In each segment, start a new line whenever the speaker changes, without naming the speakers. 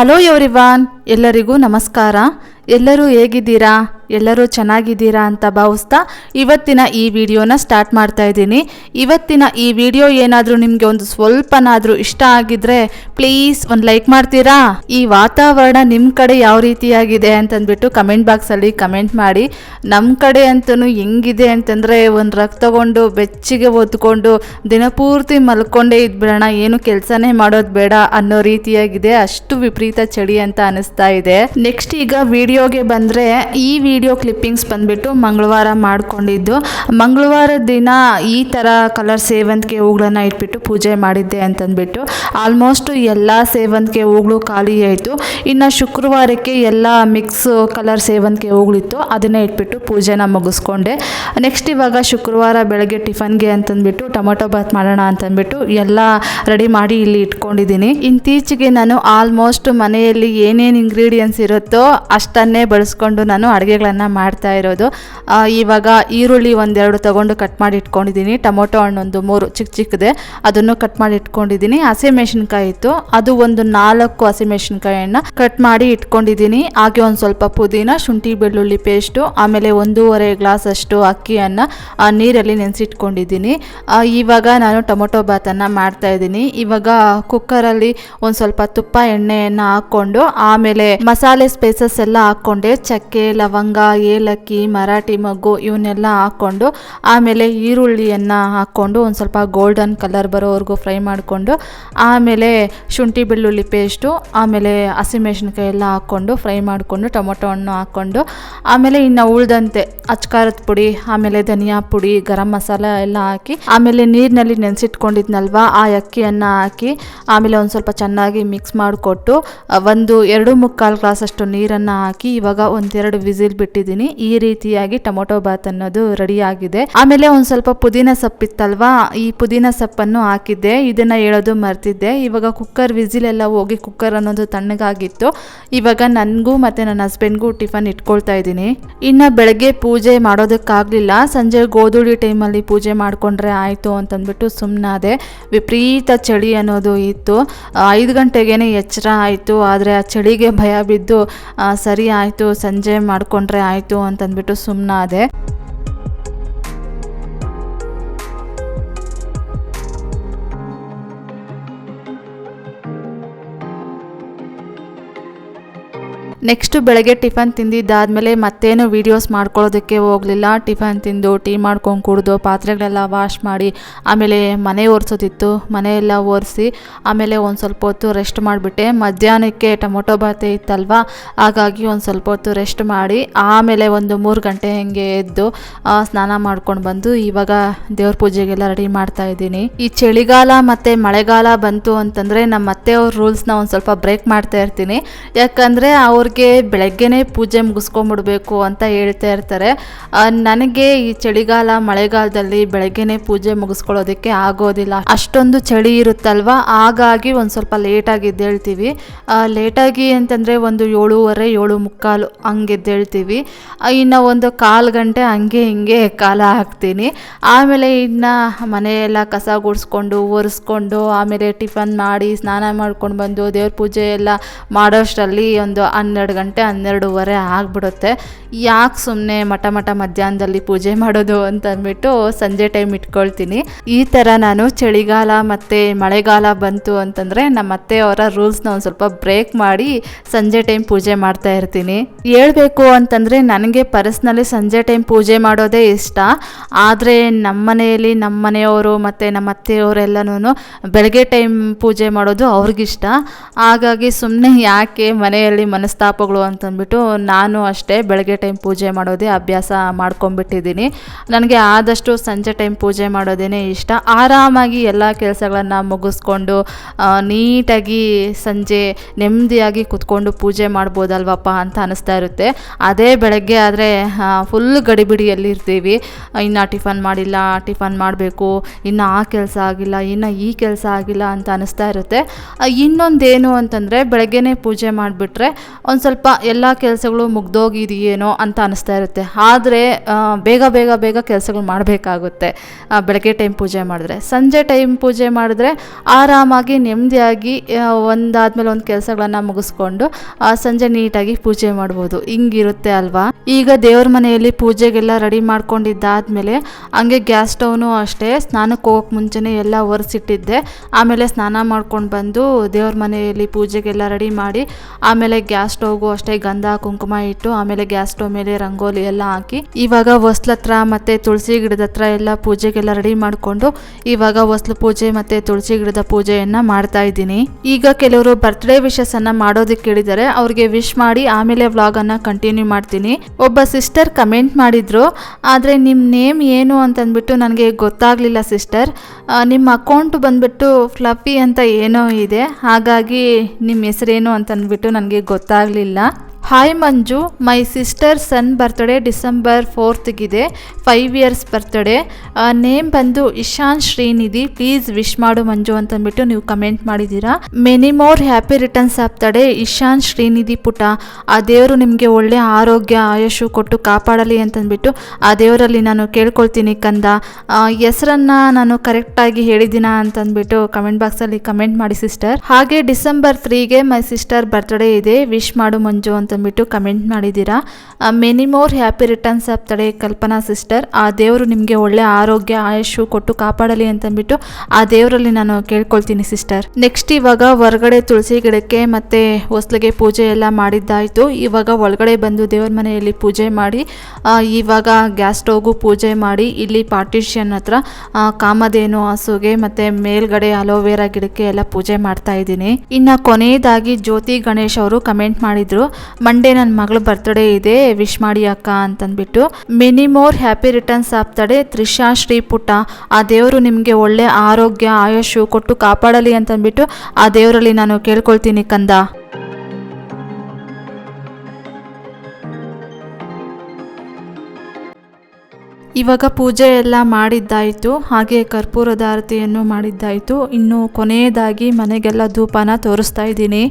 Hello everyone ಎಲ್ಲರಿಗೂ ನಮಸ್ಕಾರ. ಎಲ್ಲರೂ ಹೇಗಿದ್ದೀರಾ? ಎಲ್ಲರೂ ಚೆನ್ನಾಗಿದ್ದೀರಾ ಅಂತ ಭಾವಿಸ್ತಾ ಇವತ್ತಿನ ಈ ವಿಡಿಯೋನ ಸ್ಟಾರ್ಟ್ ಮಾಡ್ತಾ ಇದ್ದೀನಿ. ಇವತ್ತಿನ ಈ ವಿಡಿಯೋ ಏನಾದರೂ ನಿಮಗೆ ಒಂದು ಸ್ವಲ್ಪನಾದರೂ ಇಷ್ಟ ಆಗಿದ್ರೆ ಪ್ಲೀಸ್ ಒಂದು ಲೈಕ್ ಮಾಡ್ತೀರಾ? ಈ ವಾತಾವರಣ ನಿಮ್ಮ ಕಡೆ ಯಾವ ರೀತಿಯಾಗಿದೆ ಅಂತಂದ್ಬಿಟ್ಟು ಕಮೆಂಟ್ ಬಾಕ್ಸಲ್ಲಿ ಕಮೆಂಟ್ ಮಾಡಿ. ನಮ್ಮ ಕಡೆ ಅಂತೂ ಹೆಂಗಿದೆ ಅಂತಂದರೆ ಒಂದು ರಕ್ ತಗೊಂಡು ಬೆಚ್ಚಿಗೆ ಒದ್ಕೊಂಡು ದಿನಪೂರ್ತಿ ಮಲ್ಕೊಂಡೇ ಇದ್ಬಿಡೋಣ, ಏನು ಕೆಲಸನೇ ಮಾಡೋದು ಬೇಡ ಅನ್ನೋ ರೀತಿಯಾಗಿದೆ. ಅಷ್ಟು ವಿಪರೀತ ಚಳಿ ಅಂತ ಅನಿಸ್ತಾ ಇದೆ. ನೆಕ್ಸ್ಟ್ ಈಗ ವಿಡಿಯೋಗೆ ಬಂದರೆ ಈ ಕ್ಲಿಪ್ಪಿಂಗ್ಸ್ ಬಂದ್ಬಿಟ್ಟು ಮಂಗಳವಾರ ಮಾಡಿಕೊಂಡಿದ್ದು. ಮಂಗಳವಾರ ದಿನ ಈ ಥರ ಕಲರ್ ಸೇವಂತಿಗೆ ಹೂಗಳನ್ನ ಇಟ್ಬಿಟ್ಟು ಪೂಜೆ ಮಾಡಿದ್ದೆ ಅಂತಂದ್ಬಿಟ್ಟು. ಆಲ್ಮೋಸ್ಟ್ ಎಲ್ಲ ಸೇವಂತಿಗೆ ಹೂಗಳು ಖಾಲಿ ಆಯಿತು. ಇನ್ನು ಶುಕ್ರವಾರಕ್ಕೆ ಎಲ್ಲ ಮಿಕ್ಸ್ ಕಲರ್ ಸೇವಂತಿಗೆ ಹೂಗಳಿತ್ತು. ಅದನ್ನೇ ಇಟ್ಬಿಟ್ಟು ಪೂಜೆನ ಮುಗಿಸ್ಕೊಂಡೆ. ನೆಕ್ಸ್ಟ್ ಇವಾಗ ಶುಕ್ರವಾರ ಬೆಳಗ್ಗೆ ಟಿಫನ್ಗೆ ಅಂತಂದ್ಬಿಟ್ಟು ಟೊಮೊಟೊ ಬಾತ್ ಮಾಡೋಣ ಅಂತಂದ್ಬಿಟ್ಟು ಎಲ್ಲ ರೆಡಿ ಮಾಡಿ ಇಲ್ಲಿ ಇಟ್ಕೊಂಡಿದ್ದೀನಿ. ಇತ್ತೀಚೆಗೆ ನಾನು ಆಲ್ಮೋಸ್ಟ್ ಮನೆಯಲ್ಲಿ ಏನೇನು ಇಂಗ್ರೀಡಿಯೆಂಟ್ಸ್ ಇರುತ್ತೋ ಅಷ್ಟನ್ನೇ ಬಳಸ್ಕೊಂಡು ನಾನು ಅಡುಗೆಗಳನ್ನು ಮಾಡ್ತಾ ಇರೋದು. ಇವಾಗ ಈರುಳ್ಳಿ ಒಂದೆರಡು ತಗೊಂಡು ಕಟ್ ಮಾಡಿ ಇಟ್ಕೊಂಡಿದ್ದೀನಿ. ಟೊಮೊಟೊ ಹಣ್ಣೊಂದು ಮೂರು ಚಿಕ್ಕ ಚಿಕ್ಕದೆ. ಅದನ್ನು ಕಟ್ ಮಾಡಿ ಇಟ್ಕೊಂಡಿದ್ದೀನಿ. ಹಸಿಮೆಣ್ಸಿನ್ಕಾಯಿ ಇತ್ತು. ಅದು ಒಂದು ನಾಲ್ಕು ಹಸಿಮೆಣಸಿನ್ಕಾಯಿಯನ್ನು ಕಟ್ ಮಾಡಿ ಇಟ್ಕೊಂಡಿದ್ದೀನಿ. ಹಾಗೆ ಒಂದು ಸ್ವಲ್ಪ ಪುದೀನ, ಶುಂಠಿ ಬೆಳ್ಳುಳ್ಳಿ ಪೇಸ್ಟು ಆಮೇಲೆ ಒಂದೂವರೆ ಗ್ಲಾಸ್ ಅಷ್ಟು ಅಕ್ಕಿಯನ್ನು ನೀರಲ್ಲಿ ನೆನೆಸಿಟ್ಕೊಂಡಿದ್ದೀನಿ. ಇವಾಗ ನಾನು ಟೊಮೊಟೊ ಬಾತನ್ನು ಮಾಡ್ತಾ ಇದ್ದೀನಿ. ಇವಾಗ ಕುಕ್ಕರಲ್ಲಿ ಒಂದು ಸ್ವಲ್ಪ ತುಪ್ಪ ಎಣ್ಣೆಯನ್ನು ಹಾಕ್ಕೊಂಡು, ಆಮೇಲೆ ಮಸಾಲೆ ಸ್ಪೈಸಸ್ ಎಲ್ಲ ಹಾಕ್ಕೊಂಡೆ. ಚಕ್ಕೆ, ಲವಂಗ ಏಲಕ್ಕಿ, ಮರಾಠಿ ಮೊಗ್ಗು ಇವನ್ನೆಲ್ಲ ಹಾಕ್ಕೊಂಡು ಆಮೇಲೆ ಈರುಳ್ಳಿಯನ್ನು ಹಾಕ್ಕೊಂಡು ಒಂದು ಸ್ವಲ್ಪ ಗೋಲ್ಡನ್ ಕಲರ್ ಬರೋವರೆಗೂ ಫ್ರೈ ಮಾಡಿಕೊಂಡು ಆಮೇಲೆ ಶುಂಠಿ ಬೆಳ್ಳುಳ್ಳಿ ಪೇಸ್ಟು ಆಮೇಲೆ ಹಸಿಮೆಣಸಿನ್ಕಾಯಿ ಎಲ್ಲ ಹಾಕ್ಕೊಂಡು ಫ್ರೈ ಮಾಡಿಕೊಂಡು ಟೊಮೊಟೊ ಹಣ್ಣು ಹಾಕ್ಕೊಂಡು ಆಮೇಲೆ ಇನ್ನು ಉಳ್ದಂತೆ ಅಚ್ಕಾರದ ಪುಡಿ, ಆಮೇಲೆ ಧನಿಯಾ ಪುಡಿ, ಗರಂ ಮಸಾಲ ಎಲ್ಲ ಹಾಕಿ ಆಮೇಲೆ ನೀರಿನಲ್ಲಿ ನೆನೆಸಿಟ್ಕೊಂಡಿದ್ನಲ್ವ ಆ ಅಕ್ಕಿಯನ್ನು ಹಾಕಿ ಆಮೇಲೆ ಒಂದು ಸ್ವಲ್ಪ ಚೆನ್ನಾಗಿ ಮಿಕ್ಸ್ ಮಾಡಿಕೊಟ್ಟು, ಒಂದು ಎರಡು ಮುಕ್ಕಾಲು ಗ್ಲಾಸಷ್ಟು ನೀರನ್ನು ಹಾಕಿ ಇವಾಗ ಒಂದೆರಡು ವಿಸಿಲ್ ಬಿಟ್ಟಿದ್ದೀನಿ ಈ ರೀತಿಯಾಗಿ ಟೊಮೊಟೊ ಬಾತ್ ಅನ್ನೋದು ರೆಡಿ ಆಗಿದೆ. ಆಮೇಲೆ ಒಂದು ಸ್ವಲ್ಪ ಪುದೀನ ಸೊಪ್ಪಿತ್ತಲ್ವಾ? ಈ ಪುದೀನ ಸೊಪ್ಪನ್ನು ಹಾಕಿದ್ದೆ. ಇದನ್ನ ಹೇಳೋದು ಮರ್ತಿದ್ದೆ. ಇವಾಗ ಕುಕ್ಕರ್ ವಿಸಿಲ್ ಎಲ್ಲ ಹೋಗಿ ಕುಕ್ಕರ್ ಅನ್ನೋದು ತಣ್ಣಗಾಗಿತ್ತು. ಇವಾಗ ನನಗೂ ಮತ್ತು ನನ್ನ ಹಸ್ಬೆಂಡ್ಗೂ ಟಿಫನ್ ಇಟ್ಕೊಳ್ತಾ ಇದ್ದೀನಿ. ಇನ್ನು ಬೆಳಗ್ಗೆ ಪೂಜೆ ಮಾಡೋದಕ್ಕಾಗ್ಲಿಲ್ಲ. ಸಂಜೆ ಗೋಧೂಳಿ ಟೈಮಲ್ಲಿ ಪೂಜೆ ಮಾಡಿಕೊಂಡ್ರೆ ಆಯಿತು ಅಂತಂದ್ಬಿಟ್ಟು ಸುಮ್ಮನಾದೆ ವಿಪರೀತ ಚಳಿ ಅನ್ನೋದು ಇತ್ತು. ಐದು ಗಂಟೆಗೇ ಎಚ್ಚರ ಆಯಿತು. ಆದರೆ ಆ ಚಳಿಗೆ ಭಯ ಬಿದ್ದು ಸರಿ ಆಯಿತು, ಸಂಜೆ ಮಾಡಿಕೊಂಡ್ರೆ ಆಯಿತು ಅಂತಂದ್ಬಿಟ್ಟು ಸುಮ್ಮನಾದೆ ನೆಕ್ಸ್ಟ್ ಬೆಳಗ್ಗೆ ಟಿಫನ್ ತಿಂದಿದ್ದಾದಮೇಲೆ ಮತ್ತೇನು ವೀಡಿಯೋಸ್ ಮಾಡ್ಕೊಳ್ಳೋದಕ್ಕೆ ಹೋಗಲಿಲ್ಲ. ಟಿಫನ್ ತಿಂದು ಟೀ ಮಾಡ್ಕೊಂಡು ಕುಡಿದು ಪಾತ್ರೆಗಳೆಲ್ಲ ವಾಶ್ ಮಾಡಿ ಆಮೇಲೆ ಮನೆ ಒರೆಸೋದಿತ್ತು. ಮನೆಯೆಲ್ಲ ಒರೆಸಿ ಆಮೇಲೆ ಒಂದು ಸ್ವಲ್ಪ ಹೊತ್ತು ರೆಸ್ಟ್ ಮಾಡಿಬಿಟ್ಟೆ. ಮಧ್ಯಾಹ್ನಕ್ಕೆ ಟೊಮೊಟೊ ಬಾತೆ ಇತ್ತಲ್ವ? ಹಾಗಾಗಿ ಒಂದು ಸ್ವಲ್ಪ ಹೊತ್ತು ರೆಸ್ಟ್ ಮಾಡಿ ಆಮೇಲೆ ಒಂದು ಮೂರು ಗಂಟೆ ಹಂಗೆ ಎದ್ದು ಸ್ನಾನ ಮಾಡ್ಕೊಂಡು ಬಂದು ಇವಾಗ ದೇವ್ರ ಪೂಜೆಗೆಲ್ಲ ರೆಡಿ ಮಾಡ್ತಾ ಇದ್ದೀನಿ. ಈ ಚಳಿಗಾಲ ಮತ್ತು ಮಳೆಗಾಲ ಬಂತು ಅಂತಂದರೆ ನಮ್ಮ ಅವ್ರ ರೂಲ್ಸ್ನ ಒಂದು ಸ್ವಲ್ಪ ಬ್ರೇಕ್ ಮಾಡ್ತಾ ಇರ್ತೀನಿ. ಯಾಕಂದರೆ ಅವ್ರಿಗೆ ಬೆಳಗ್ಗೆನೇ ಪೂಜೆ ಮುಗಿಸ್ಕೊಂಬಿಡ್ಬೇಕು ಅಂತ ಹೇಳ್ತಾ ಇರ್ತಾರೆ. ನನಗೆ ಈ ಚಳಿಗಾಲ, ಮಳೆಗಾಲದಲ್ಲಿ ಬೆಳಗ್ಗೆನೇ ಪೂಜೆ ಮುಗಿಸ್ಕೊಳ್ಳೋದಕ್ಕೆ ಆಗೋದಿಲ್ಲ. ಅಷ್ಟೊಂದು ಚಳಿ ಇರುತ್ತಲ್ವ? ಹಾಗಾಗಿ ಒಂದು ಸ್ವಲ್ಪ ಲೇಟಾಗಿ ಎದ್ದೇಳ್ತೀವಿ. ಲೇಟಾಗಿ ಅಂತಂದರೆ ಒಂದು ಏಳೂವರೆ ಏಳು ಮುಕ್ಕಾಲು ಹಂಗೆ ಎದ್ದೇಳ್ತೀವಿ. ಇನ್ನು ಒಂದು ಕಾಲು ಗಂಟೆ ಹಂಗೆ ಹಿಂಗೆ ಕಾಲ ಹಾಕ್ತೀನಿ. ಆಮೇಲೆ ಇನ್ನು ಮನೆಯೆಲ್ಲ ಕಸ ಗುಡಿಸ್ಕೊಂಡು, ಒರೆಸ್ಕೊಂಡು, ಆಮೇಲೆ ಟಿಫನ್ ಮಾಡಿ, ಸ್ನಾನ ಮಾಡ್ಕೊಂಡು ಬಂದು ದೇವ್ರ ಪೂಜೆ ಎಲ್ಲ ಮಾಡೋಷ್ಟರಲ್ಲಿ ಒಂದು ಹನ್ನೆರಡು ಗಂಟೆ, ಹನ್ನೆರಡೂವರೆ ಆಗಿಬಿಡುತ್ತೆ. ಯಾಕೆ ಸುಮ್ಮನೆ ಮಠ ಮಠ ಮಧ್ಯಾಹ್ನದಲ್ಲಿ ಪೂಜೆ ಮಾಡೋದು ಅಂತ ಅಂದ್ಬಿಟ್ಟು ಸಂಜೆ ಟೈಮ್ ಇಟ್ಕೊಳ್ತೀನಿ. ಈ ಥರ ನಾನು ಚಳಿಗಾಲ ಮತ್ತು ಮಳೆಗಾಲ ಬಂತು ಅಂತಂದರೆ ನಮ್ಮ ಅತ್ತೆಯವರ ರೂಲ್ಸ್ನ ಒಂದು ಸ್ವಲ್ಪ ಬ್ರೇಕ್ ಮಾಡಿ ಸಂಜೆ ಟೈಮ್ ಪೂಜೆ ಮಾಡ್ತಾ ಇರ್ತೀನಿ. ಹೇಳ್ಬೇಕು ಅಂತಂದರೆ ನನಗೆ ಪರ್ಸ್ನಲಿ ಸಂಜೆ ಟೈಮ್ ಪೂಜೆ ಮಾಡೋದೇ ಇಷ್ಟ. ಆದರೆ ನಮ್ಮ ಮನೆಯಲ್ಲಿ ನಮ್ಮ ಮನೆಯವರು ಮತ್ತು ನಮ್ಮ ಅತ್ತೆಯವರೆಲ್ಲನೂ ಬೆಳಗ್ಗೆ ಟೈಮ್ ಪೂಜೆ ಮಾಡೋದು ಅವ್ರಿಗಿಷ್ಟ. ಹಾಗಾಗಿ ಸುಮ್ಮನೆ ಯಾಕೆ ಮನೆಯಲ್ಲಿ ಮನಸ್ತಾಪಗಳು ಅಂತಂದ್ಬಿಟ್ಟು ನಾನು ಅಷ್ಟೇ ಬೆಳಗ್ಗೆ ಟೈಮ್ ಪೂಜೆ ಮಾಡೋದೇ ಅಭ್ಯಾಸ ಮಾಡ್ಕೊಂಬಿಟ್ಟಿದ್ದೀನಿ ನನಗೆ ಆದಷ್ಟು ಸಂಜೆ ಟೈಮ್ ಪೂಜೆ ಮಾಡೋದೇ ಇಷ್ಟ. ಆರಾಮಾಗಿ ಎಲ್ಲ ಕೆಲಸಗಳನ್ನು ಮುಗಿಸ್ಕೊಂಡು ನೀಟಾಗಿ ಸಂಜೆ ನೆಮ್ಮದಿಯಾಗಿ ಕುತ್ಕೊಂಡು ಪೂಜೆ ಮಾಡ್ಬೋದಲ್ವಪ್ಪ ಅಂತ ಅನಿಸ್ತಾ ಇರುತ್ತೆ. ಅದೇ ಬೆಳಗ್ಗೆ ಆದರೆ ಫುಲ್ ಗಡಿಬಿಡಿಯಲ್ಲಿ ಇರ್ತೀವಿ. ಇನ್ನು ಟಿಫನ್ ಮಾಡಿಲ್ಲ, ಟಿಫನ್ ಮಾಡಬೇಕು, ಇನ್ನು ಆ ಕೆಲಸ ಆಗಿಲ್ಲ, ಇನ್ನು ಈ ಕೆಲಸ ಆಗಿಲ್ಲ ಅಂತ ಅನಿಸ್ತಾ ಇರುತ್ತೆ. ಇನ್ನೊಂದೇನು ಅಂತಂದರೆ ಬೆಳಗ್ಗೆನೇ ಪೂಜೆ ಮಾಡಿಬಿಟ್ರೆ, ಒಂದು ಒಂದು ಸ್ವಲ್ಪ ಎಲ್ಲ ಕೆಲಸಗಳು ಮುಗ್ದೋಗಿದೆಯೇನೋ ಅಂತ ಅನಿಸ್ತಾ ಇರುತ್ತೆ. ಆದರೆ ಬೇಗ ಬೇಗ ಬೇಗ ಕೆಲಸಗಳು ಮಾಡಬೇಕಾಗುತ್ತೆ. ಬೆಳಗ್ಗೆ ಟೈಮ್ ಪೂಜೆ ಮಾಡಿದ್ರೆ. ಸಂಜೆ ಟೈಮ್ ಪೂಜೆ ಮಾಡಿದ್ರೆ ಆರಾಮಾಗಿ, ನೆಮ್ಮದಿಯಾಗಿ ಒಂದಾದ್ಮೇಲೆ ಒಂದು ಕೆಲಸಗಳನ್ನು ಮುಗಿಸ್ಕೊಂಡು ಸಂಜೆ ನೀಟಾಗಿ ಪೂಜೆ ಮಾಡ್ಬೋದು. ಹಿಂಗಿರುತ್ತೆ ಅಲ್ವಾ? ಈಗ ದೇವ್ರ ಮನೆಯಲ್ಲಿ ಪೂಜೆಗೆಲ್ಲ ರೆಡಿ ಮಾಡ್ಕೊಂಡಿದ್ದಾದ್ಮೇಲೆ ಹಂಗೆ ಗ್ಯಾಸ್ ಸ್ಟವ್ನು ಅಷ್ಟೇ, ಸ್ನಾನಕ್ಕೆ ಹೋಗೋಕೆ ಮುಂಚೆನೇ ಎಲ್ಲ ಒರೆಸಿಟ್ಟಿದ್ದೆ. ಆಮೇಲೆ ಸ್ನಾನ ಮಾಡ್ಕೊಂಡು ಬಂದು ದೇವ್ರ ಮನೆಯಲ್ಲಿ ಪೂಜೆಗೆಲ್ಲ ರೆಡಿ ಮಾಡಿ, ಆಮೇಲೆ ಗ್ಯಾಸ್ ಸ್ಟವ್ಗೂ ಅಷ್ಟೇ ಗಂಧ, ಕುಂಕುಮ ಇಟ್ಟು ಆಮೇಲೆ ಗ್ಯಾಸ್ ಸ್ಟವ್ ಮೇಲೆ ರಂಗೋಲಿ ಎಲ್ಲ ಹಾಕಿ, ಇವಾಗ ಹೊಸ್ಲ ಹತ್ರ ಮತ್ತೆ ತುಳಸಿ ಗಿಡದ ಹತ್ರ ಎಲ್ಲ ಪೂಜೆಗೆಲ್ಲ ರೆಡಿ ಮಾಡಿಕೊಂಡು, ಇವಾಗ ಹೊಸ್ಲು ಪೂಜೆ ಮತ್ತೆ ತುಳಸಿ ಗಿಡದ ಪೂಜೆಯನ್ನ ಮಾಡ್ತಾ ಇದ್ದೀನಿ. ಈಗ ಕೆಲವರು ಬರ್ತ್ಡೇ ವಿಶಸ್ ಅನ್ನ ಮಾಡೋದಕ್ಕೆ ಹೇಳಿದರೆ ಅವ್ರಿಗೆ ವಿಶ್ ಮಾಡಿ ಆಮೇಲೆ ವ್ಲಾಗ್ ಅನ್ನ ಕಂಟಿನ್ಯೂ ಮಾಡ್ತೀನಿ. ಒಬ್ಬ ಸಿಸ್ಟರ್ ಕಮೆಂಟ್ ಮಾಡಿದ್ರು, ಆದ್ರೆ ನಿಮ್ಮ ನೇಮ್ ಏನು ಅಂತ ಅಂದ್ಬಿಟ್ಟು ನನಗೆ ಗೊತ್ತಾಗ್ಲಿಲ್ಲ ಸಿಸ್ಟರ್ ನಿಮ್ಮ ಅಕೌಂಟ್ ಬಂದ್ಬಿಟ್ಟು ಫ್ಲಫಿ ಅಂತ ಏನೋ ಇದೆ. ಹಾಗಾಗಿ ನಿಮ್ಮ ಹೆಸರೇನು ಅಂತಂದ್ಬಿಟ್ಟು ನನಗೆ ಗೊತ್ತಾಗಲಿಲ್ಲ. ಆಗಲಿಲ್ಲ hi Manju my sister son birthday December ಫೋರ್ತ್ಗಿದೆ five years birthday name ಬಂದು ಇಶಾನ್ ಶ್ರೀನಿಧಿ. ಪ್ಲೀಸ್ ವಿಶ್ ಮಾಡು ಮಂಜು ಅಂತಂದ್ಬಿಟ್ಟು ನೀವು ಕಮೆಂಟ್ ಮಾಡಿದ್ದೀರಾ. ಮೆನಿ ಮೋರ್ ಹ್ಯಾಪಿ ರಿಟರ್ನ್ಸ್ ಆಗ್ತಡೆ ಇಶಾನ್ ಶ್ರೀನಿಧಿ ಪುಟ. ಆ ದೇವರು ನಿಮಗೆ ಒಳ್ಳೆ ಆರೋಗ್ಯ ಆಯುಷು ಕೊಟ್ಟು ಕಾಪಾಡಲಿ ಅಂತಂದ್ಬಿಟ್ಟು ಆ ದೇವರಲ್ಲಿ ನಾನು ಕೇಳ್ಕೊಳ್ತೀನಿ, ಕಂದ. ಹೆಸರನ್ನು ನಾನು ಕರೆಕ್ಟಾಗಿ ಹೇಳಿದ್ದೀನ ಅಂತಂದ್ಬಿಟ್ಟು ಕಮೆಂಟ್ ಬಾಕ್ಸಲ್ಲಿ ಕಮೆಂಟ್ ಮಾಡಿ ಸಿಸ್ಟರ್ ಹಾಗೆ ಡಿಸೆಂಬರ್ ತ್ರೀಗೆ ಮೈ ಸಿಸ್ಟರ್ ಬರ್ತ್ಡೇ ಇದೆ. ವಿಶ್ ಮಾಡು ಮಂಜು ಅಂತಂದ್ಬಿಟ್ಟು ಕಮೆಂಟ್ ಮಾಡಿದ್ದೀರಾ? ಮೆನಿ ಮೋರ್ ಹ್ಯಾಪಿ ರಿಟರ್ನ್ಸ್ ಆಗ್ತಡೆ ಕಲ್ಪನಾ ಸಿಸ್ಟರ್. ಆ ದೇವರು ನಿಮಗೆ ಒಳ್ಳೆ ಆರೋಗ್ಯ ಆಯುಷು ಕೊಟ್ಟು ಕಾಪಾಡಲಿ ಅಂತಂದ್ಬಿಟ್ಟು ಆ ದೇವರಲ್ಲಿ ನಾನು ಕೇಳ್ಕೊಳ್ತೀನಿ ಸಿಸ್ಟರ್. ನೆಕ್ಸ್ಟ್ ಇವಾಗ ಹೊರಗಡೆ ತುಳಸಿ ಗಿಡಕ್ಕೆ ಮತ್ತೆ ಹೊಸ್ಲಿಗೆ ಪೂಜೆ ಎಲ್ಲ ಮಾಡಿದ್ದಾಯಿತು. ಇವಾಗ ಒಳಗಡೆ ಬಂದು ದೇವರ ಮನೆಯಲ್ಲಿ ಪೂಜೆ ಮಾಡಿ ಇವಾಗ ಗ್ಯಾಸ್ ಸ್ಟೋವ್ಗೂ ಪೂಜೆ ಮಾಡಿ, ಇಲ್ಲಿ ಪಾರ್ಟಿಷನ್ ಹತ್ರ ಕಾಮಧೇನು, ಹಸುಗೆ ಮತ್ತೆ ಮೇಲ್ಗಡೆ ಅಲೋವೆರಾ ಗಿಡಕ್ಕೆ ಎಲ್ಲ ಪೂಜೆ ಮಾಡ್ತಾ ಇದ್ದೀನಿ. ಇನ್ನು ಕೊನೆಯದಾಗಿ ಜ್ಯೋತಿ ಗಣೇಶ್ ಅವರು ಕಮೆಂಟ್ ಮಾಡಿದ್ರು. ಮಂಡೇ ನನ್ನ ಮಗಳ ಬರ್ತ್ಡೇ ಇದೆ ವಿಶ್ ಮಾಡಿ ಅಕ್ಕ ಅಂತಂದ್ಬಿಟ್ಟು ಮೆನಿ ಮೋರ್ ಹ್ಯಾಪಿ ರಿಟರ್ನ್ಸ್ ಆಗ್ತಾಳೆ ತ್ರಿಷಾ ಶ್ರೀಪುಟ್ಟ ಆ ದೇವರು ನಿಮಗೆ ಒಳ್ಳೆ ಆರೋಗ್ಯ ಆಯುಷು ಕೊಟ್ಟು ಕಾಪಾಡಲಿ ಅಂತಂದ್ಬಿಟ್ಟು, ಆ ದೇವರಲ್ಲಿ ನಾನು ಕೇಳ್ಕೊಳ್ತೀನಿ ಕಂದ. ಇವಾಗ ಪೂಜೆ ಎಲ್ಲ ಮಾಡಿದ್ದಾಯಿತು, ಹಾಗೆ ಕರ್ಪೂರದ ಆರತಿಯನ್ನು ಮಾಡಿದ್ದಾಯಿತು. ಇನ್ನು ಕೊನೆಯದಾಗಿ ಮನೆಗೆಲ್ಲ ಧೂಪನ ತೋರಿಸ್ತಾ ಇದ್ದೀನಿ.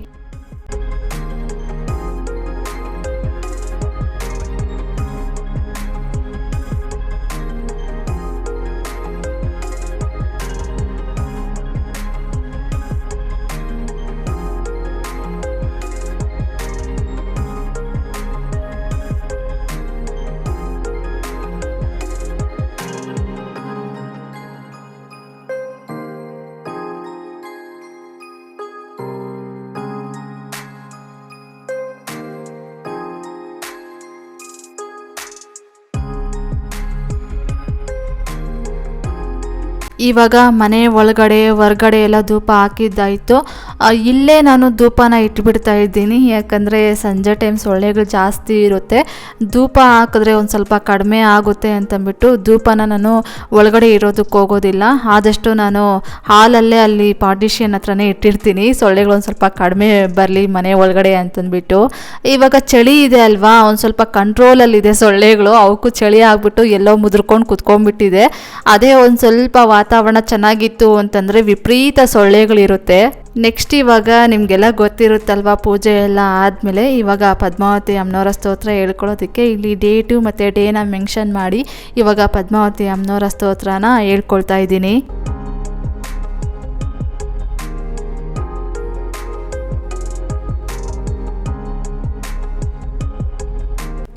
ಇವಾಗ ಮನೆ ಒಳಗಡೆ, ಹೊರ್ಗಡೆ ಎಲ್ಲ ಧೂಪ ಹಾಕಿದ್ದಾಯಿತು. ಇಲ್ಲೇ ನಾನು ಧೂಪನ ಇಟ್ಬಿಡ್ತಾ ಇದ್ದೀನಿ. ಯಾಕಂದರೆ ಸಂಜೆ ಟೈಮ್ ಸೊಳ್ಳೆಗಳು ಜಾಸ್ತಿ ಇರುತ್ತೆ. ಧೂಪ ಹಾಕಿದ್ರೆ ಒಂದು ಸ್ವಲ್ಪ ಕಡಿಮೆ ಆಗುತ್ತೆ ಅಂತಂದ್ಬಿಟ್ಟು ಧೂಪನ ನಾನು ಒಳಗಡೆ ಇರೋದಕ್ಕೆ ಹೋಗೋದಿಲ್ಲ. ಆದಷ್ಟು ನಾನು ಹಾಲಲ್ಲೇ ಅಲ್ಲಿ ಪಾರ್ಟಿಷಿಯನ್ ಹತ್ರನೇ ಇಟ್ಟಿರ್ತೀನಿ. ಸೊಳ್ಳೆಗಳು ಒಂದು ಸ್ವಲ್ಪ ಕಡಿಮೆ ಬರಲಿ ಮನೆ ಒಳಗಡೆ ಅಂತಂದ್ಬಿಟ್ಟು. ಇವಾಗ ಚಳಿ ಇದೆ ಅಲ್ವಾ? ಒಂದು ಸ್ವಲ್ಪ ಕಂಟ್ರೋಲಲ್ಲಿದೆ ಸೊಳ್ಳೆಗಳು. ಅವಕ್ಕೂ ಚಳಿ ಆಗಿಬಿಟ್ಟು ಎಲ್ಲೋ ಮುದ್ರಕೊಂಡು ಕುತ್ಕೊಂಡ್ಬಿಟ್ಟಿದೆ. ಅದೇ ಒಂದು ಸ್ವಲ್ಪ ವಾತಾವರಣ ಚೆನ್ನಾಗಿತ್ತು ಅಂತಂದರೆ ವಿಪರೀತ ಸೊಳ್ಳೆಗಳಿರುತ್ತೆ. ನೆಕ್ಸ್ಟ್ ಇವಾಗ ನಿಮಗೆಲ್ಲ ಗೊತ್ತಿರುತ್ತಲ್ವಾ ಪೂಜೆ ಎಲ್ಲ ಆದಮೇಲೆ ಇವಾಗ ಪದ್ಮಾವತಿ ಅಮ್ಮನವರ ಸ್ತೋತ್ರ ಹೇಳ್ಕೊಳ್ಳೋದಕ್ಕೆ ಇಲ್ಲಿ ಡೇಟು ಮತ್ತು ಡೇನ ಮೆನ್ಷನ್ ಮಾಡಿ ಇವಾಗ ಪದ್ಮಾವತಿ ಅಮ್ಮನವರ ಸ್ತೋತ್ರನ ಹೇಳ್ಕೊಳ್ತಾ ಇದ್ದೀನಿ.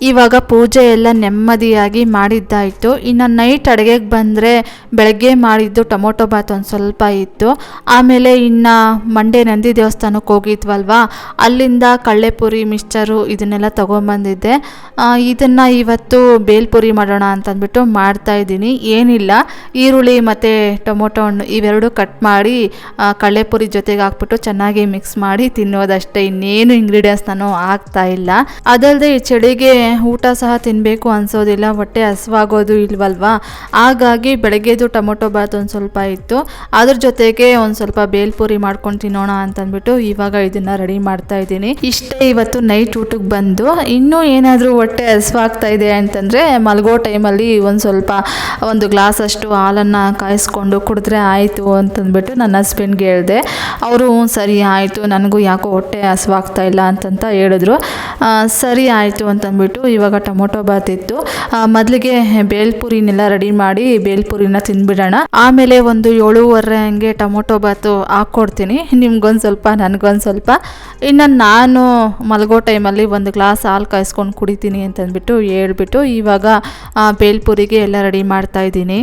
ಇವಾಗ ಪೂಜೆ ಎಲ್ಲ ನೆಮ್ಮದಿಯಾಗಿ ಮಾಡಿದ್ದಾಯಿತು. ಇನ್ನು ನೈಟ್ ಅಡುಗೆಗೆ ಬಂದರೆ ಬೆಳಗ್ಗೆ ಮಾಡಿದ್ದು ಟೊಮೊಟೊ ಬಾತ್ ಒಂದು ಸ್ವಲ್ಪ ಇತ್ತು. ಆಮೇಲೆ ಇನ್ನು ಮಂಡೇ ನಂದಿ ದೇವಸ್ಥಾನಕ್ಕೆ ಹೋಗಿದ್ವಲ್ವಾ? ಅಲ್ಲಿಂದ ಕಳ್ಳೆಪುರಿ, ಮಿಕ್ಸ್ಚರು ಇದನ್ನೆಲ್ಲ ತೊಗೊಂಬಂದಿದ್ದೆ. ಇದನ್ನು ಇವತ್ತು ಬೇಲ್ಪುರಿ ಮಾಡೋಣ ಅಂತಂದ್ಬಿಟ್ಟು ಮಾಡ್ತಾ ಇದ್ದೀನಿ. ಏನಿಲ್ಲ, ಈರುಳ್ಳಿ ಮತ್ತು ಟೊಮೊಟೊ ಹಣ್ಣು ಇವೆರಡು ಕಟ್ ಮಾಡಿ ಕಳ್ಳೆಪುರಿ ಜೊತೆಗೆ ಹಾಕ್ಬಿಟ್ಟು ಚೆನ್ನಾಗಿ ಮಿಕ್ಸ್ ಮಾಡಿ ತಿನ್ನೋದಷ್ಟೇ. ಇನ್ನೇನು ಇಂಗ್ರೀಡಿಯೆಂಟ್ಸ್ ನಾನು ಹಾಕ್ತಾ ಇಲ್ಲ. ಅದಲ್ಲದೆ ಈ ಚಳಿಗೆ ಊಟ ಸಹ ತಿನ್ನಬೇಕು ಅನಿಸೋದಿಲ್ಲ, ಹೊಟ್ಟೆ ಹಸಿವಾಗೋದು ಇಲ್ವಲ್ವಾ? ಹಾಗಾಗಿ ಬೆಳಗ್ಗೆದು ಟೊಮೊಟೊ ಬಾತ್ ಒಂದು ಸ್ವಲ್ಪ ಇತ್ತು. ಅದ್ರ ಜೊತೆಗೆ ಒಂದು ಸ್ವಲ್ಪ ಬೇಲ್ಪುರಿ ಮಾಡ್ಕೊಂಡು ತಿನ್ನೋಣ ಅಂತಂದ್ಬಿಟ್ಟು ಇವಾಗ ಇದನ್ನು ರೆಡಿ ಮಾಡ್ತಾ ಇದ್ದೀನಿ. ಇಷ್ಟೇ ಇವತ್ತು ನೈಟ್ ಊಟಕ್ಕೆ ಬಂದು, ಇನ್ನೂ ಏನಾದರೂ ಹೊಟ್ಟೆ ಹಸಿವಾಗ್ತಾ ಇದೆ ಅಂತಂದರೆ ಮಲಗೋ ಟೈಮಲ್ಲಿ ಒಂದು ಸ್ವಲ್ಪ ಒಂದು ಗ್ಲಾಸ್ ಅಷ್ಟು ಹಾಲನ್ನು ಕಾಯಿಸ್ಕೊಂಡು ಕುಡಿದ್ರೆ ಆಯಿತು ಅಂತಂದ್ಬಿಟ್ಟು ನನ್ನ ಹಸ್ಬೆಂಡ್ಗೆ ಹೇಳಿದೆ. ಅವರು, ಸರಿ ಆಯಿತು, ನನಗೂ ಯಾಕೋ ಹೊಟ್ಟೆ ಹಸಿವಾಗ್ತಾ ಇಲ್ಲ ಅಂತಂತ ಹೇಳಿದ್ರು. ಸರಿ ಆಯಿತು ಅಂತಂದ್ಬಿಟ್ಟು ಇವಾಗ ಟೊಮೊಟೊ ಬಾತ್ ಇತ್ತು ಮೊದಲಿಗೆ ಬೇಲ್ಪುರಿನೆಲ್ಲ ರೆಡಿ ಮಾಡಿ ಬೇಲ್ಪುರಿನ ತಿಂದ್ಬಿಡೋಣ. ಆಮೇಲೆ ಒಂದು ಏಳುವರೆ ಹಂಗೆ ಟೊಮೊಟೊ ಬಾತು ಹಾಕ್ಕೊಡ್ತೀನಿ. ನಿಮ್ಗೊಂದು ಸ್ವಲ್ಪ, ನನಗೊಂದು ಸ್ವಲ್ಪ. ಇನ್ನು ನಾನು ಮಲಗೋ ಟೈಮಲ್ಲಿ ಒಂದು ಗ್ಲಾಸ್ ಹಾಲು ಕಾಯಿಸ್ಕೊಂಡು ಕುಡಿತೀನಿ ಅಂತಂದ್ಬಿಟ್ಟು ಹೇಳ್ಬಿಟ್ಟು ಇವಾಗ ಬೇಲ್ಪುರಿಗೆ ಎಲ್ಲ ರೆಡಿ ಮಾಡ್ತಾ ಇದ್ದೀನಿ.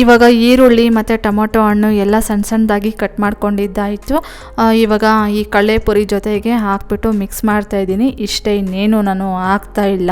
ಇವಾಗ ಈರುಳ್ಳಿ ಮತ್ತು ಟೊಮೊಟೊ ಹಣ್ಣು ಎಲ್ಲ ಸಣ್ಣ ಸಣ್ಣದಾಗಿ ಕಟ್ ಮಾಡ್ಕೊಂಡಿದ್ದಾಯಿತು. ಇವಾಗ ಈ ಕಳೆ ಪುರಿ ಜೊತೆಗೆ ಹಾಕ್ಬಿಟ್ಟು ಮಿಕ್ಸ್ ಮಾಡ್ತಾ ಇದ್ದೀನಿ. ಇಷ್ಟೇ ಇನ್ನೇನು ನಾನು ಹಾಕ್ತಾ ಇಲ್ಲ.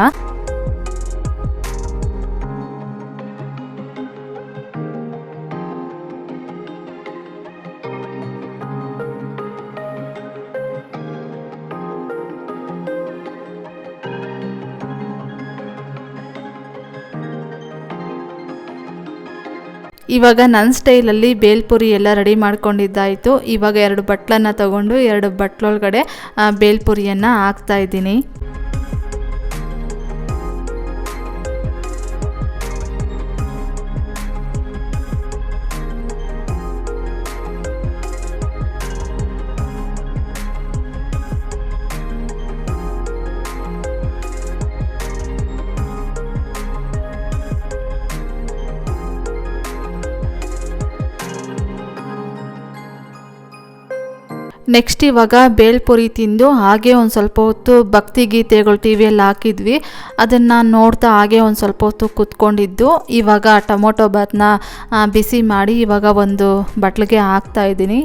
ಇವಾಗ ನನ್ನ ಸ್ಟೈಲಲ್ಲಿ ಬೇಲ್ಪುರಿ ಎಲ್ಲ ರೆಡಿ ಮಾಡ್ಕೊಂಡಿದ್ದಾಯಿತು. ಇವಾಗ ಎರಡು ಬಟ್ಲನ್ನು ತಗೊಂಡು ಎರಡು ಬಟ್ಲೊಳಗಡೆ ಬೇಲ್ಪುರಿಯನ್ನು ಹಾಕ್ತಾ ನೆಕ್ಸ್ಟ್ ಇವಾಗ ಬೇಲ್ಪುರಿ ತಿಂದು ಹಾಗೆ ಒಂದು ಸ್ವಲ್ಪ ಹೊತ್ತು ಭಕ್ತಿ ಗೀತೆಗಳು ಟಿ ವಿಯಲ್ಲಿ ಹಾಕಿದ್ವಿ. ಅದನ್ನು ನೋಡ್ತಾ ಹಾಗೆ ಒಂದು ಸ್ವಲ್ಪ ಹೊತ್ತು ಕೂತ್ಕೊಂಡಿದ್ದು. ಇವಾಗ ಟೊಮೊಟೊ ಬಾತ್ನ ಬಿಸಿ ಮಾಡಿ ಇವಾಗ ಒಂದು ಬಟ್ಲಿಗೆ ಹಾಕ್ತಾ ಇದ್ದೀನಿ.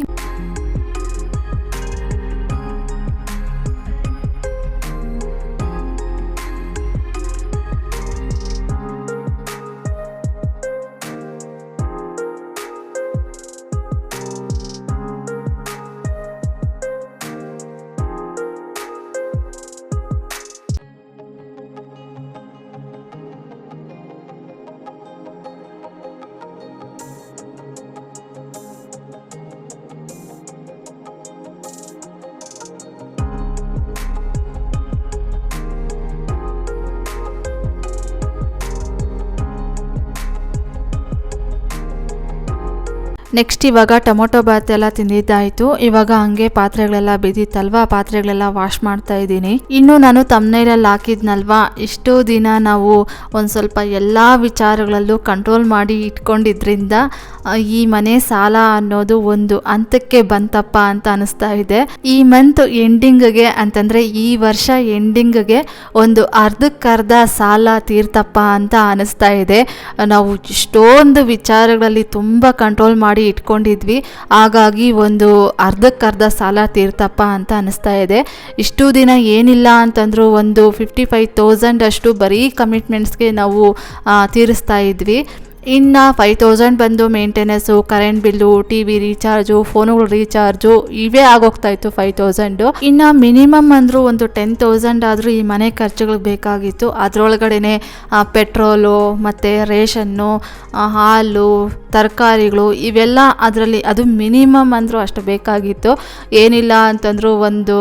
ನೆಕ್ಸ್ಟ್ ಇವಾಗ ಟೊಮೊಟೊ ಬಾತ್ ಎಲ್ಲ ತಿಂದಿದ್ದಾಯಿತು. ಇವಾಗ ಹಂಗೆ ಪಾತ್ರೆಗಳೆಲ್ಲ ಬಿದ್ದಿತ್ತಲ್ವಾ? ಪಾತ್ರೆಗಳೆಲ್ಲ ವಾಶ್ ಮಾಡ್ತಾ ಇದ್ದೀನಿ. ಇನ್ನು ನಾನು ತಮ್ಮನೇಲಲ್ಲಿ ಹಾಕಿದ್ನಲ್ವಾ? ಇಷ್ಟೋ ದಿನ ನಾವು ಒಂದು ಸ್ವಲ್ಪ ಎಲ್ಲ ವಿಚಾರಗಳಲ್ಲೂ ಕಂಟ್ರೋಲ್ ಮಾಡಿ ಇಟ್ಕೊಂಡಿದ್ರಿಂದ ಈ ಮನೆ ಸಾಲ ಅನ್ನೋದು ಒಂದು ಹಂತಕ್ಕೆ ಬಂತಪ್ಪ ಅಂತ ಅನಿಸ್ತಾ ಇದೆ. ಈ ಮಂತ್ ಎಂಡಿಂಗ್ಗೆ ಅಂತಂದರೆ ಈ ವರ್ಷ ಎಂಡಿಂಗ್ಗೆ ಒಂದು ಅರ್ಧಕ್ಕರ್ಧ ಸಾಲ ತೀರ್ತಪ್ಪ ಅಂತ ಅನಿಸ್ತಾ ಇದೆ. ನಾವು ಇಷ್ಟೊಂದು ವಿಚಾರಗಳಲ್ಲಿ ತುಂಬ ಕಂಟ್ರೋಲ್ ಮಾಡಿ ಇಟ್ಕೊಂಡಿದ್ವಿ. ಹಾಗಾಗಿ ಒಂದು ಅರ್ಧಕ್ಕರ್ಧ ಸಾಲ ತೀರ್ತಪ್ಪ ಅಂತ ಅನಿಸ್ತಾ ಇದೆ. ಇಷ್ಟು ದಿನ ಏನಿಲ್ಲ ಅಂತಂದರೂ ಒಂದು ಫಿಫ್ಟಿ ಫೈವ್ ತೌಸಂಡ್ ಅಷ್ಟು ಬರೀ ಕಮಿಟ್ಮೆಂಟ್ಸ್ಗೆ ನಾವು ತೀರಿಸ್ತಾ ಇದ್ವಿ. ಇನ್ನು ಫೈವ್ ತೌಸಂಡ್ ಬಂದು maintenance current bill T V recharge ಫೋನುಗಳು recharge ಇವೇ ಆಗೋಗ್ತಾ ಇತ್ತು ಫೈವ್ ತೌಸಂಡು ಇನ್ನು ಮಿನಿಮಮ್ ಅಂದರೂ ಒಂದು ಟೆನ್ ತೌಸಂಡ್ ಆದರೂ ಈ ಮನೆ ಖರ್ಚುಗಳಿಗೆ ಬೇಕಾಗಿತ್ತು. ಅದರೊಳಗಡೆ ಪೆಟ್ರೋಲು ಮತ್ತು ರೇಷನ್ನು ಹಾಲು ತರಕಾರಿಗಳು ಇವೆಲ್ಲ ಅದರಲ್ಲಿ ಅದು ಮಿನಿಮಮ್ ಅಂದರೂ ಅಷ್ಟು ಬೇಕಾಗಿತ್ತು. ಏನಿಲ್ಲ ಅಂತಂದರೂ ಒಂದು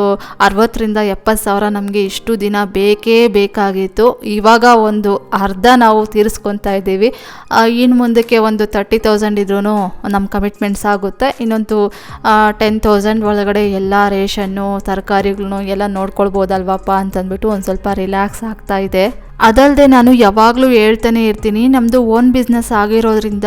ಅರವತ್ತರಿಂದ ಎಪ್ಪತ್ತು ಸಾವಿರ ನಮಗೆ ಇಷ್ಟು ದಿನ ಬೇಕೇ ಬೇಕಾಗಿತ್ತು. ಇವಾಗ ಒಂದು ಅರ್ಧ ನಾವು ತೀರಿಸ್ಕೊತಾ ಇದ್ದೀವಿ. ಇನ್ನು ಮುಂದಕ್ಕೆ ಒಂದು ತರ್ಟಿ ತೌಸಂಡ್ ಇದ್ರೂ ನಮ್ಮ ಕಮಿಟ್ಮೆಂಟ್ಸ್ ಆಗುತ್ತೆ. ಇನ್ನೊಂದು ಟೆನ್ ತೌಸಂಡ್ ಒಳಗಡೆ ಎಲ್ಲ ರೇಷನ್ನು ತರಕಾರಿಗಳನ್ನು ಎಲ್ಲ ನೋಡ್ಕೊಳ್ಬೋದಲ್ವಪ್ಪ ಅಂತಂದ್ಬಿಟ್ಟು ಒಂದು ಸ್ವಲ್ಪ ರಿಲ್ಯಾಕ್ಸ್ ಆಗ್ತಾ ಇದೆ. ಅದಲ್ಲದೆ ನಾನು ಯಾವಾಗಲೂ ಹೇಳ್ತಾನೆ ಇರ್ತೀನಿ ನಮ್ಮದು ಓನ್ ಬಿಸ್ನೆಸ್ ಆಗಿರೋದ್ರಿಂದ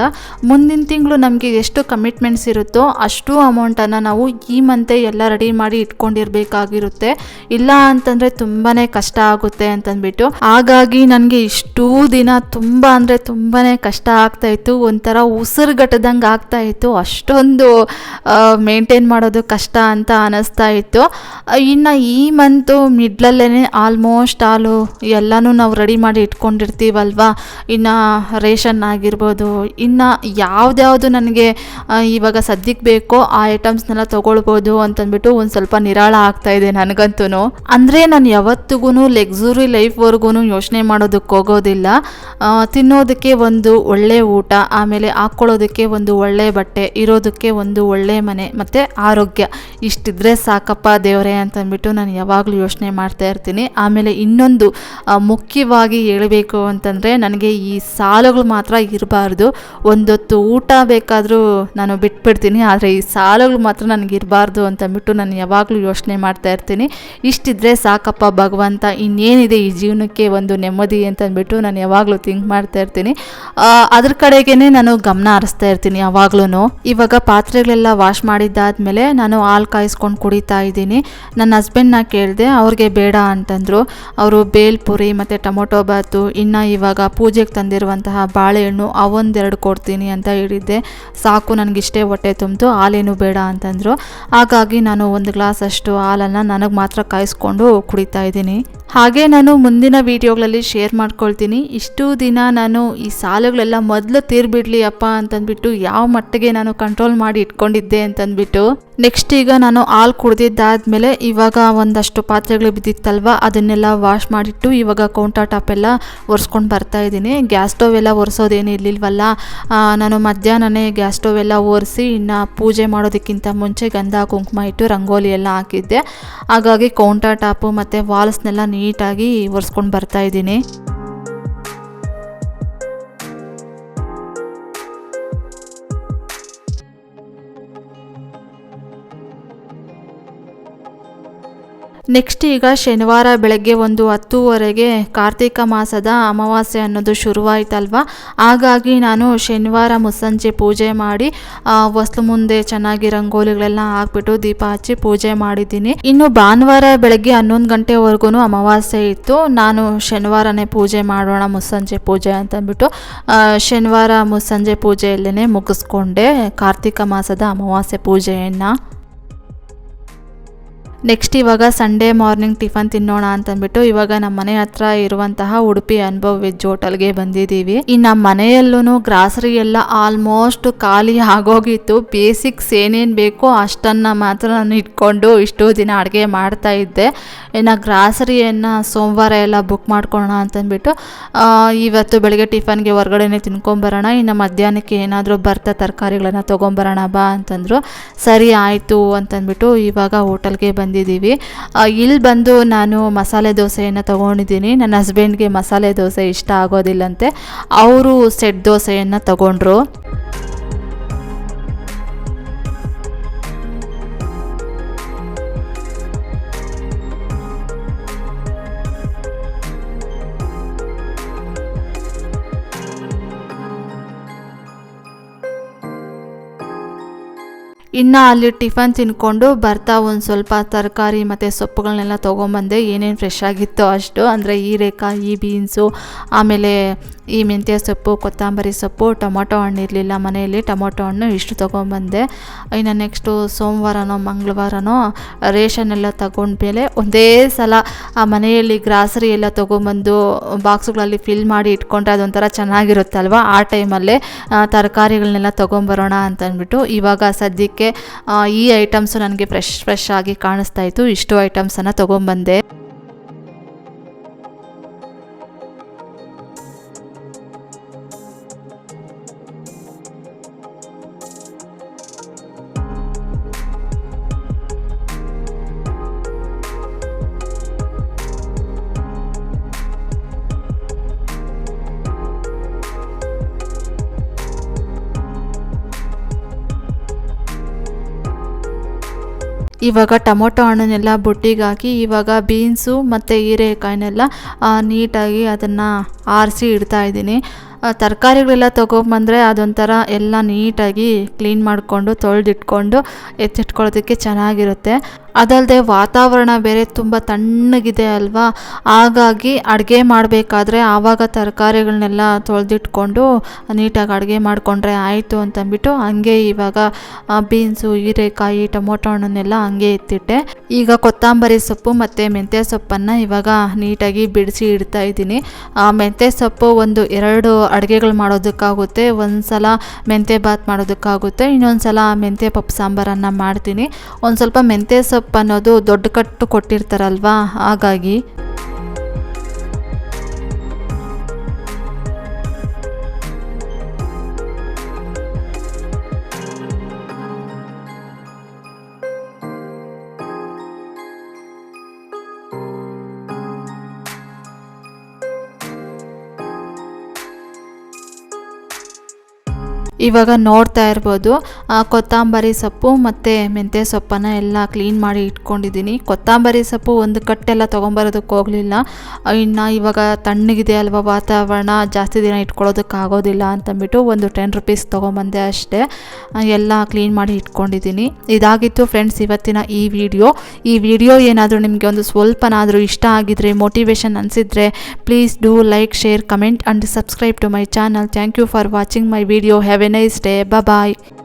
ಮುಂದಿನ ತಿಂಗಳು ನಮಗೆ ಎಷ್ಟು ಕಮಿಟ್ಮೆಂಟ್ಸ್ ಇರುತ್ತೋ ಅಷ್ಟು ಅಮೌಂಟನ್ನು ನಾವು ಈ ಮಂತೆ ಎಲ್ಲ ರೆಡಿ ಮಾಡಿ ಇಟ್ಕೊಂಡಿರಬೇಕಾಗಿರುತ್ತೆ. ಇಲ್ಲ ಅಂತಂದರೆ ತುಂಬಾ ಕಷ್ಟ ಆಗುತ್ತೆ ಅಂತಂದ್ಬಿಟ್ಟು. ಹಾಗಾಗಿ ನನಗೆ ಇಷ್ಟೂ ದಿನ ತುಂಬ ಅಂದರೆ ತುಂಬಾ ಕಷ್ಟ ಆಗ್ತಾಯಿತ್ತು ಒಂಥರ ಉಸಿರುಗಟ್ಟದಂಗೆ ಆಗ್ತಾ ಇತ್ತು, ಅಷ್ಟೊಂದು ಮೇಂಟೈನ್ ಮಾಡೋದು ಕಷ್ಟ ಅಂತ ಅನ್ನಿಸ್ತಾ ಇತ್ತು. ಇನ್ನು ಈ ಮಂತು ಮಿಡ್ಲಲ್ಲೇ ಆಲ್ಮೋಸ್ಟ್ ಆಲು ಎಲ್ಲನೂ ನಾವು ರೆಡಿ ಮಾಡಿ ಇಟ್ಕೊಂಡಿರ್ತೀವಲ್ವ? ಇನ್ನು ರೇಷನ್ ಆಗಿರ್ಬೋದು. ಇನ್ನು ಯಾವುದ್ಯಾವುದು ನನಗೆ ಇವಾಗ ಸದ್ಯಕ್ಕೆ ಬೇಕೋ ಆ ಐಟಮ್ಸ್ನೆಲ್ಲ ತೊಗೊಳ್ಬೋದು ಅಂತಂದ್ಬಿಟ್ಟು ಒಂದು ಸ್ವಲ್ಪ ನಿರಾಳ ಆಗ್ತಾ ಇದೆ ನನಗಂತೂ ಅಂದರೆ ನಾನು ಯಾವತ್ತಿಗೂ ಲೆಕ್ಸುರಿ ಲೈಫ್ವರೆಗೂ ಯೋಚನೆ ಮಾಡೋದಕ್ಕೆ ಹೋಗೋದಿಲ್ಲ. ತಿನ್ನೋದಕ್ಕೆ ಒಂದು ಒಳ್ಳೆ ಊಟ ಆಮೇಲೆ ಹಾಕ್ಕೊಳ್ಳೋದಕ್ಕೆ ಒಂದು ಒಳ್ಳೆ ಬಟ್ಟೆ ಇರೋದಕ್ಕೆ ಒಂದು ಒಳ್ಳೆ ಮನೆ ಮತ್ತು ಆರೋಗ್ಯ. ಇಷ್ಟಿದ್ರೆ ಸಾಕಪ್ಪ ದೇವರೇ ಅಂತಂದ್ಬಿಟ್ಟು ನಾನು ಯಾವಾಗಲೂ ಯೋಚನೆ ಮಾಡ್ತಾ ಇರ್ತೀನಿ. ಆಮೇಲೆ ಇನ್ನೊಂದು ಆ, ಮುಖ್ಯವಾಗಿ ಹೇಳಬೇಕು ಅಂತಂದರೆ ನನಗೆ ಈ ಸಾಲುಗಳು ಮಾತ್ರ ಇರಬಾರ್ದು. ಒಂದೊತ್ತು ಊಟ ಬೇಕಾದರೂ ನಾನು ಬಿಟ್ಬಿಡ್ತೀನಿ, ಆದರೆ ಈ ಸಾಲುಗಳು ಮಾತ್ರ ನನಗೆ ಇರಬಾರ್ದು ಅಂತಂದ್ಬಿಟ್ಟು ನಾನು ಯಾವಾಗಲೂ ಯೋಚನೆ ಮಾಡ್ತಾ ಇರ್ತೀನಿ. ಇಷ್ಟಿದ್ರೆ ಸಾಕಪ್ಪ ಭಗವಂತ, ಇನ್ನೇನಿದೆ ಈ ಜೀವನಕ್ಕೆ ಒಂದು ನೆಮ್ಮದಿ ಅಂತಂದ್ಬಿಟ್ಟು ನಾನು ಯಾವಾಗಲೂ ಥಿಂಕ್ ಮಾಡ್ತಾ ಇರ್ತೀನಿ. ಅದ್ರ ಕಡೆಗೇ ನಾನು ಗಮನ ಹರಿಸ್ತಾ ಇರ್ತೀನಿ ಯಾವಾಗ್ಲೂ ಇವಾಗ ಪಾತ್ರೆಗಳೆಲ್ಲ ವಾಶ್ ಮಾಡಿದ್ದಾದ್ಮೇಲೆ ನಾನು ಹಾಲು ಕಾಯಿಸ್ಕೊಂಡು ಕುಡಿತಾ ಇದ್ದೀನಿ. ನನ್ನ ಹಸ್ಬೆಂಡ್ನ ಕೇಳಿದೆ, ಅವ್ರಿಗೆ ಬೇಡ ಅಂತಂದರು. ಅವರು ಬೇಲ್ಪುರಿ ಮತ್ತು ಟೊಮೊಟೊ ಬಾತು, ಇನ್ನು ಇವಾಗ ಪೂಜೆಗೆ ತಂದಿರುವಂತಹ ಬಾಳೆಹಣ್ಣು ಅವೊಂದೆರಡು ಕೊಡ್ತೀನಿ ಅಂತ ಹೇಳಿದ್ದೆ. ಸಾಕು, ನನಗಿಷ್ಟೇ ಹೊಟ್ಟೆ ತುಂಬಿತು, ಹಾಲೇನು ಬೇಡ ಅಂತಂದರು. ಹಾಗಾಗಿ ನಾನು ಒಂದು ಗ್ಲಾಸ್ ಅಷ್ಟು ಹಾಲನ್ನು ನನಗೆ ಮಾತ್ರ ಕಾಯಿಸ್ಕೊಂಡು ಕುಡಿತಾ ಇದ್ದೀನಿ. ಹಾಗೆ ನಾನು ಮುಂದಿನ ವೀಡಿಯೋಗಳಲ್ಲಿ ಶೇರ್ ಮಾಡ್ಕೊಳ್ತೀನಿ. ಇಷ್ಟು ದಿನ ನಾನು ಈ ಸಾಲುಗಳೆಲ್ಲ ಮೊದಲು ತೀರ್ಬಿಡ್ಲಿ ಅಪ್ಪ ಅಂತಂದ್ಬಿಟ್ಟು ಯಾವ ಮಟ್ಟಿಗೆ ನಾನು ಕಂಟ್ರೋಲ್ ಮಾಡಿ ಇಟ್ಕೊಂಡಿದ್ದೆ ಅಂತಂದ್ಬಿಟ್ಟು ನೆಕ್ಸ್ಟ್ ಈಗ ನಾನು ಹಾಲು ಕುಡ್ದಿದ್ದಾದ್ಮೇಲೆ ಇವಾಗ ಒಂದಷ್ಟು ಪಾತ್ರೆಗಳು ಬಿದ್ದಿತ್ತಲ್ವ, ಅದನ್ನೆಲ್ಲ ವಾಶ್ ಮಾಡಿಟ್ಟು ಇವಾಗ ಕೌಂಟರ್ ಟಾಪ್ ಎಲ್ಲ ಒರೆಸ್ಕೊಂಡು ಬರ್ತಾ ಇದ್ದೀನಿ. ಗ್ಯಾಸ್ ಸ್ಟವ್ ಎಲ್ಲ ಒರೆಸೋದೇನು ಇರಲಿಲ್ವಲ್ಲ ನಾನು ಮಧ್ಯಾಹ್ನನೇ ಗ್ಯಾಸ್ ಸ್ಟವ್ ಎಲ್ಲ ಒರೆಸಿ ಇನ್ನು ಪೂಜೆ ಮಾಡೋದಕ್ಕಿಂತ ಮುಂಚೆ ಗಂಧ ಕುಂಕುಮ ಇಟ್ಟು ರಂಗೋಲಿ ಎಲ್ಲ ಹಾಕಿದ್ದೆ. ಹಾಗಾಗಿ ಕೌಂಟರ್ ಟಾಪು ಮತ್ತು ವಾಲ್ಸ್ನೆಲ್ಲ ನೀಟಾಗಿ ಒರೆಸ್ಕೊಂಡು ಬರ್ತಾ ನೆಕ್ಸ್ಟ್ ಈಗ ಶನಿವಾರ ಬೆಳಗ್ಗೆ ಒಂದು ಹತ್ತುವರೆಗೆ ಕಾರ್ತಿಕ ಮಾಸದ ಅಮಾವಾಸ್ಯೆ ಅನ್ನೋದು ಶುರುವಾಯಿತಲ್ವಾ? ಹಾಗಾಗಿ ನಾನು ಶನಿವಾರ ಮುಸ್ಸಂಜೆ ಪೂಜೆ ಮಾಡಿ ವಸ್ತು ಮುಂದೆ ಚೆನ್ನಾಗಿ ರಂಗೋಲಿಗಳೆಲ್ಲ ಹಾಕ್ಬಿಟ್ಟು ದೀಪ ಹಚ್ಚಿ ಪೂಜೆ ಮಾಡಿದ್ದೀನಿ. ಇನ್ನು ಭಾನುವಾರ ಬೆಳಗ್ಗೆ ಹನ್ನೊಂದು ಗಂಟೆವರೆಗೂ ಅಮಾವಾಸ್ಯೆ ಇತ್ತು. ನಾನು ಶನಿವಾರನೇ ಪೂಜೆ ಮಾಡೋಣ ಮುಸ್ಸಂಜೆ ಪೂಜೆ ಅಂತಂದ್ಬಿಟ್ಟು ಶನಿವಾರ ಮುಸ್ಸಂಜೆ ಪೂಜೆಯಲ್ಲೇ ಮುಗಿಸ್ಕೊಂಡೆ ಕಾರ್ತಿಕ ಮಾಸದ ಅಮಾವಾಸ್ಯೆ ಪೂಜೆಯನ್ನು. ನೆಕ್ಸ್ಟ್ ಇವಾಗ ಸಂಡೇ ಮಾರ್ನಿಂಗ್ ಟಿಫನ್ ತಿನ್ನೋಣ ಅಂತಂದ್ಬಿಟ್ಟು ಇವಾಗ ನಮ್ಮ ಮನೆ ಹತ್ರ ಇರುವಂತಹ ಉಡುಪಿ ಅನುಭವ್ ವೆಜ್ ಹೋಟೆಲ್ಗೆ ಬಂದಿದ್ದೀವಿ. ಈ ನಮ್ಮ ಮನೆಯಲ್ಲೂ ಗ್ರಾಸರಿ ಎಲ್ಲ ಆಲ್ಮೋಸ್ಟ್ ಖಾಲಿ ಆಗೋಗಿತ್ತು. ಬೇಸಿಕ್ಸ್ ಏನೇನು ಬೇಕೋ ಅಷ್ಟನ್ನು ಮಾತ್ರ ನಾನು ಇಟ್ಕೊಂಡು ಇಷ್ಟು ದಿನ ಅಡುಗೆ ಮಾಡ್ತಾ ಇದ್ದೆ. ಇನ್ನು ಗ್ರಾಸರಿಯನ್ನು ಸೋಮವಾರ ಎಲ್ಲ ಬುಕ್ ಮಾಡ್ಕೊಳ್ಳೋಣ ಅಂತಂದ್ಬಿಟ್ಟು ಇವತ್ತು ಬೆಳಗ್ಗೆ ಟಿಫನ್ಗೆ ಹೊರಗಡೆನೆ ತಿನ್ಕೊಂಬರೋಣ. ಇನ್ನು ಮಧ್ಯಾಹ್ನಕ್ಕೆ ಏನಾದರೂ ಬರ್ತಾ ತರಕಾರಿಗಳನ್ನು ತೊಗೊಂಬರೋಣ ಬಾ ಅಂತಂದರು. ಸರಿ ಆಯಿತು ಅಂತಂದ್ಬಿಟ್ಟು ಇವಾಗ ಹೋಟೆಲ್ಗೆ ಬಂದಿದ್ದೀವಿ. ಇಲ್ಲಿ ಬಂದು ನಾನು ಮಸಾಲೆ ದೋಸೆಯನ್ನು ತೊಗೊಂಡಿದ್ದೀನಿ. ನನ್ನ ಹಸ್ಬೆಂಡ್ಗೆ ಮಸಾಲೆ ದೋಸೆ ಇಷ್ಟ ಆಗೋದಿಲ್ಲಂತೆ. ಅವರು ಸೆಟ್ ದೋಸೆಯನ್ನು ತಗೊಂಡ್ರು. ಇನ್ನು ಅಲ್ಲಿ ಟಿಫನ್ ತಿನ್ಕೊಂಡು ಬರ್ತಾ ಒಂದು ಸ್ವಲ್ಪ ತರಕಾರಿ ಮತ್ತು ಸೊಪ್ಪುಗಳನ್ನೆಲ್ಲ ತೊಗೊಂಬಂದೆ ಏನೇನು ಫ್ರೆಶ್ ಆಗಿತ್ತು ಅಷ್ಟು, ಅಂದರೆ ಈ ಬೀನ್ಸು ಆಮೇಲೆ ಈ ಮೆಂತ್ಯ ಸೊಪ್ಪು, ಕೊತ್ತಂಬರಿ ಸೊಪ್ಪು, ಟೊಮೊಟೊ ಹಣ್ಣು ಇರಲಿಲ್ಲ ಮನೆಯಲ್ಲಿ. ಟೊಮೊಟೊ ಹಣ್ಣು ಇಷ್ಟು ತೊಗೊಂಬಂದೆ ಇನ್ನು ನೆಕ್ಸ್ಟು ಸೋಮವಾರನೋ, ಮಂಗಳವಾರನೋ ರೇಷನ್ ಎಲ್ಲ ತಗೊಂಡ್ಮೇಲೆ ಒಂದೇ ಸಲ ಆ ಮನೆಯಲ್ಲಿ ಗ್ರಾಸರಿ ಎಲ್ಲ ತೊಗೊಂಬಂದು ಬಾಕ್ಸ್ಗಳಲ್ಲಿ ಫಿಲ್ ಮಾಡಿ ಇಟ್ಕೊಂಡ್ರೆ ಅದೊಂಥರ ಚೆನ್ನಾಗಿರುತ್ತಲ್ವ? ಆ ಟೈಮಲ್ಲೇ ತರಕಾರಿಗಳನ್ನೆಲ್ಲ ತೊಗೊಂಬರೋಣ ಅಂತಂದ್ಬಿಟ್ಟು ಇವಾಗ ಸದ್ಯಕ್ಕೆ ಈ ಐಟಮ್ಸು ನನಗೆ ಫ್ರೆಶ್ ಫ್ರೆಶ್ ಆಗಿ ಕಾಣಿಸ್ತಾ ಇತ್ತು. ಇಷ್ಟು ಐಟಮ್ಸನ್ನು ತೊಗೊಂಬಂದೆ ಇವಾಗ ಟೊಮೊಟೊ ಹಣ್ಣನ್ನೆಲ್ಲ ಬುಟ್ಟಿಗೆ ಹಾಕಿ, ಇವಾಗ ಬೀನ್ಸು ಮತ್ತು ಹೀರೆಕಾಯಿನೆಲ್ಲ ನೀಟಾಗಿ ಅದನ್ನು ಆರಿಸಿ ಇಡ್ತಾ ಇದ್ದೀನಿ. ತರಕಾರಿಗಳೆಲ್ಲ ತೊಗೊಂಬಂದರೆ ಅದೊಂಥರ ಎಲ್ಲ ನೀಟಾಗಿ ಕ್ಲೀನ್ ಮಾಡಿಕೊಂಡು ತೊಳೆದಿಟ್ಕೊಂಡು ಎತ್ತಿಟ್ಕೊಳ್ಳೋದಕ್ಕೆ ಚೆನ್ನಾಗಿರುತ್ತೆ. ಅದಲ್ಲದೆ ವಾತಾವರಣ ಬೇರೆ ತುಂಬ ತಣ್ಣಗಿದೆ ಅಲ್ವಾ? ಹಾಗಾಗಿ ಅಡುಗೆ ಮಾಡಬೇಕಾದ್ರೆ ಆವಾಗ ತರಕಾರಿಗಳನ್ನೆಲ್ಲ ತೊಳೆದಿಟ್ಕೊಂಡು ನೀಟಾಗಿ ಅಡುಗೆ ಮಾಡಿಕೊಂಡ್ರೆ ಆಯಿತು ಅಂತಂದ್ಬಿಟ್ಟು ಹಂಗೆ ಇವಾಗ ಬೀನ್ಸು, ಹೀರೆಕಾಯಿ, ಟೊಮೊಟೊ ಹಣ್ಣನ್ನೆಲ್ಲ ಹಂಗೆ ಎತ್ತಿಟ್ಟೆ ಈಗ ಕೊತ್ತಂಬರಿ ಸೊಪ್ಪು ಮತ್ತು ಮೆಂತ್ಯ ಸೊಪ್ಪನ್ನು ಇವಾಗ ನೀಟಾಗಿ ಬಿಡಿಸಿ ಇಡ್ತಾ ಇದ್ದೀನಿ. ಮೆಂತ್ಯ ಸೊಪ್ಪು ಒಂದು ಎರಡು ಅಡುಗೆಗಳು ಮಾಡೋದಕ್ಕಾಗುತ್ತೆ. ಒಂದು ಸಲ ಮೆಂತ್ಯ ಬಾತ್ ಮಾಡೋದಕ್ಕಾಗುತ್ತೆ. ಇನ್ನೊಂದು ಸಲ ಮೆಂತ್ಯ ಪಪ್ಪು ಸಾಂಬಾರನ್ನು ಮಾಡ್ತೀನಿ. ಒಂದು ಸ್ವಲ್ಪ ಮೆಂತ್ಯ ಸೊಪ್ಪು ಅನ್ನೋದು ದೊಡ್ಡ ಕಟ್ಟು ಕೊಟ್ಟಿರ್ತಾರಲ್ವಾ? ಹಾಗಾಗಿ ಇವಾಗ ನೋಡ್ತಾ ಇರ್ಬೋದು. ಕೊತ್ತಂಬರಿ ಸೊಪ್ಪು ಮತ್ತು ಮೆಂತ್ಯ ಸೊಪ್ಪನ್ನು ಎಲ್ಲ ಕ್ಲೀನ್ ಮಾಡಿ ಇಟ್ಕೊಂಡಿದ್ದೀನಿ. ಕೊತ್ತಂಬರಿ ಸೊಪ್ಪು ಒಂದು ಕಟ್ಟೆಲ್ಲ ತೊಗೊಂಬರೋದಕ್ಕೆ ಹೋಗಲಿಲ್ಲ. ಇನ್ನು ಇವಾಗ ತಣ್ಣಗಿದೆ ಅಲ್ವಾ ವಾತಾವರಣ, ಜಾಸ್ತಿ ದಿನ ಇಟ್ಕೊಳ್ಳೋದಕ್ಕೆ ಆಗೋದಿಲ್ಲ ಅಂತಂದ್ಬಿಟ್ಟು ಒಂದು ಟೆನ್ ರುಪೀಸ್ ತೊಗೊಂಬಂದೆ ಅಷ್ಟೇ. ಎಲ್ಲ ಕ್ಲೀನ್ ಮಾಡಿ ಇಟ್ಕೊಂಡಿದ್ದೀನಿ. ಇದಾಗಿತ್ತು ಫ್ರೆಂಡ್ಸ್ ಇವತ್ತಿನ ಈ ವಿಡಿಯೋ ಈ ವಿಡಿಯೋ ಏನಾದರೂ ನಿಮಗೆ ಒಂದು ಸ್ವಲ್ಪನಾದರೂ ಇಷ್ಟ ಆಗಿದ್ರೆ ಮೋಟಿವೇಶನ್ ಅನಿಸಿದ್ರೆ please do like share comment and subscribe to my channel thank you for watching my video have a nice day. Bye bye.